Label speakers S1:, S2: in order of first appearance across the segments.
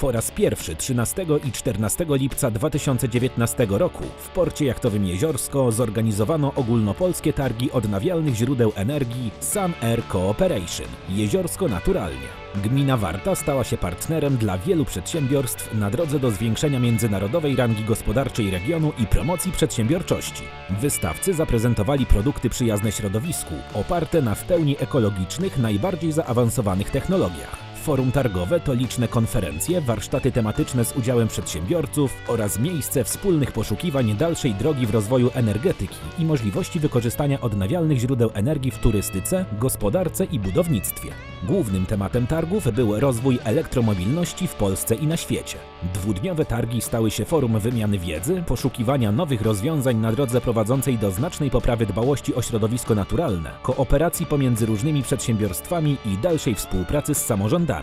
S1: Po raz pierwszy 13 i 14 lipca 2019 roku w porcie jachtowym Jeziorsko zorganizowano ogólnopolskie targi odnawialnych źródeł energii Sun Air Cooperation Jeziorsko Naturalnie. Gmina Warta stała się partnerem dla wielu przedsiębiorstw na drodze do zwiększenia międzynarodowej rangi gospodarczej regionu i promocji przedsiębiorczości. Wystawcy zaprezentowali produkty przyjazne środowisku, oparte na w pełni ekologicznych, najbardziej zaawansowanych technologiach. Forum targowe to liczne konferencje, warsztaty tematyczne z udziałem przedsiębiorców oraz miejsce wspólnych poszukiwań dalszej drogi w rozwoju energetyki i możliwości wykorzystania odnawialnych źródeł energii w turystyce, gospodarce i budownictwie. Głównym tematem targów był rozwój elektromobilności w Polsce i na świecie. Dwudniowe targi stały się forum wymiany wiedzy, poszukiwania nowych rozwiązań na drodze prowadzącej do znacznej poprawy dbałości o środowisko naturalne, kooperacji pomiędzy różnymi przedsiębiorstwami i dalszej współpracy z samorządami.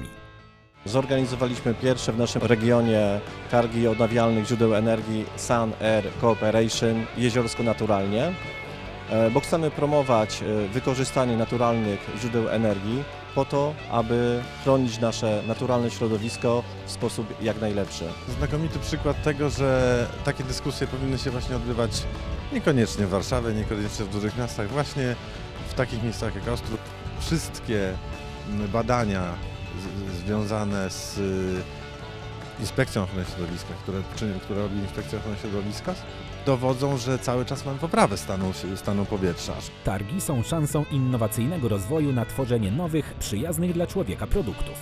S2: Zorganizowaliśmy pierwsze w naszym regionie targi odnawialnych źródeł energii Sun Air Cooperation Jeziorsko Naturalnie, e, bo chcemy promować e, wykorzystanie naturalnych źródeł energii po to, aby chronić nasze naturalne środowisko w sposób jak najlepszy.
S3: Znakomity przykład tego, że takie dyskusje powinny się właśnie odbywać niekoniecznie w Warszawie, niekoniecznie w dużych miastach, właśnie w takich miejscach jak Ostrów. Wszystkie mm, badania z- związane z y, Inspekcją Ochrony Środowiska, które, czy, które robi Inspekcja Ochrony Środowiska, dowodzą, że cały czas mamy poprawę stanu, stanu powietrza.
S1: Targi są szansą innowacyjnego rozwoju na tworzenie nowych, przyjaznych dla człowieka produktów.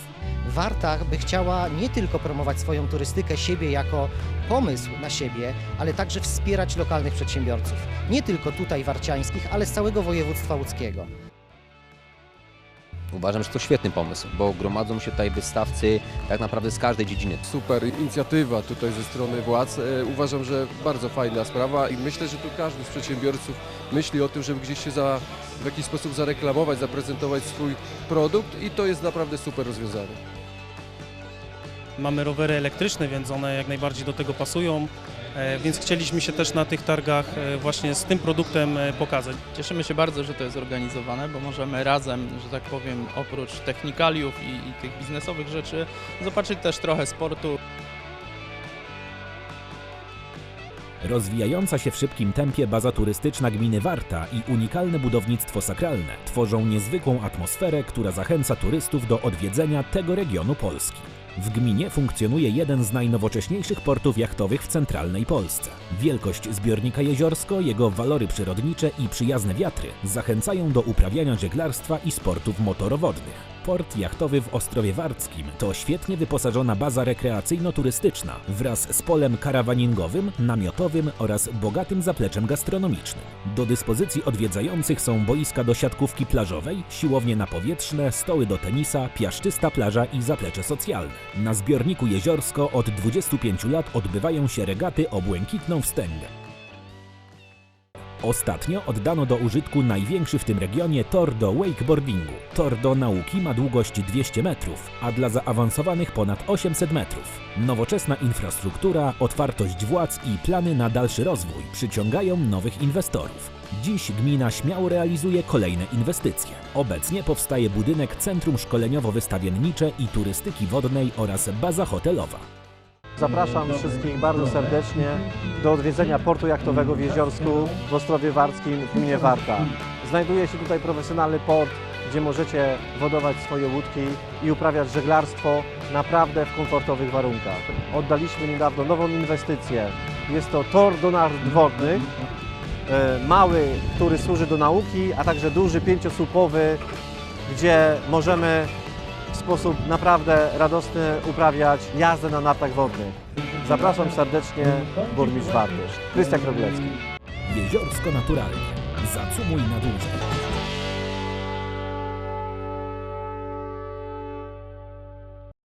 S4: Warta by chciała nie tylko promować swoją turystykę, siebie jako pomysł na siebie, ale także wspierać lokalnych przedsiębiorców. Nie tylko tutaj warciańskich, ale z całego województwa łódzkiego.
S5: Uważam, że to świetny pomysł, bo gromadzą się tutaj wystawcy tak naprawdę z każdej dziedziny.
S6: Super inicjatywa tutaj ze strony władz. E, Uważam, że bardzo fajna sprawa i myślę, że tu każdy z przedsiębiorców myśli o tym, żeby gdzieś się za, w jakiś sposób zareklamować, zaprezentować swój produkt i to jest naprawdę super rozwiązanie.
S7: Mamy rowery elektryczne, więc one jak najbardziej do tego pasują, więc chcieliśmy się też na tych targach e, właśnie z tym produktem e, pokazać.
S8: Cieszymy się bardzo, że to jest organizowane, bo możemy razem, że tak powiem, oprócz technikaliów i, i tych biznesowych rzeczy, zobaczyć też trochę sportu.
S1: Rozwijająca się w szybkim tempie baza turystyczna gminy Warta i unikalne budownictwo sakralne tworzą niezwykłą atmosferę, która zachęca turystów do odwiedzenia tego regionu Polski. W gminie funkcjonuje jeden z najnowocześniejszych portów jachtowych w centralnej Polsce. Wielkość zbiornika Jeziorsko, jego walory przyrodnicze i przyjazne wiatry zachęcają do uprawiania żeglarstwa i sportów motorowodnych. Port jachtowy w Ostrowie Warckim to świetnie wyposażona baza rekreacyjno-turystyczna wraz z polem karawaningowym, namiotowym oraz bogatym zapleczem gastronomicznym. Do dyspozycji odwiedzających są boiska do siatkówki plażowej, siłownie napowietrzne, stoły do tenisa, piaszczysta plaża i zaplecze socjalne. Na zbiorniku Jeziorsko od 25 lat odbywają się regaty o błękitną wstęgę. Ostatnio oddano do użytku największy w tym regionie tor do wakeboardingu. Tor do nauki ma długość 200 metrów, a dla zaawansowanych ponad 800 metrów. Nowoczesna infrastruktura, otwartość władz i plany na dalszy rozwój przyciągają nowych inwestorów. Dziś gmina śmiało realizuje kolejne inwestycje. Obecnie powstaje budynek Centrum Szkoleniowo-Wystawiennicze i Turystyki Wodnej oraz baza hotelowa.
S9: Zapraszam wszystkich bardzo serdecznie do odwiedzenia portu jachtowego w Jeziorsku w Ostrowie Warckim w gminie Warta. Znajduje się tutaj profesjonalny port, gdzie możecie wodować swoje łódki i uprawiać żeglarstwo naprawdę w komfortowych warunkach. Oddaliśmy niedawno nową inwestycję. Jest to tor do nart wodnych, e, mały, który służy do nauki, a także duży, pięciosłupowy, gdzie możemy w sposób naprawdę radosny uprawiać jazdę na nartach wodnych. Zapraszam serdecznie, burmistrz Warty, Krystian Kroglecki.
S1: Jeziorsko naturalnie. Zacumuj na dłużej.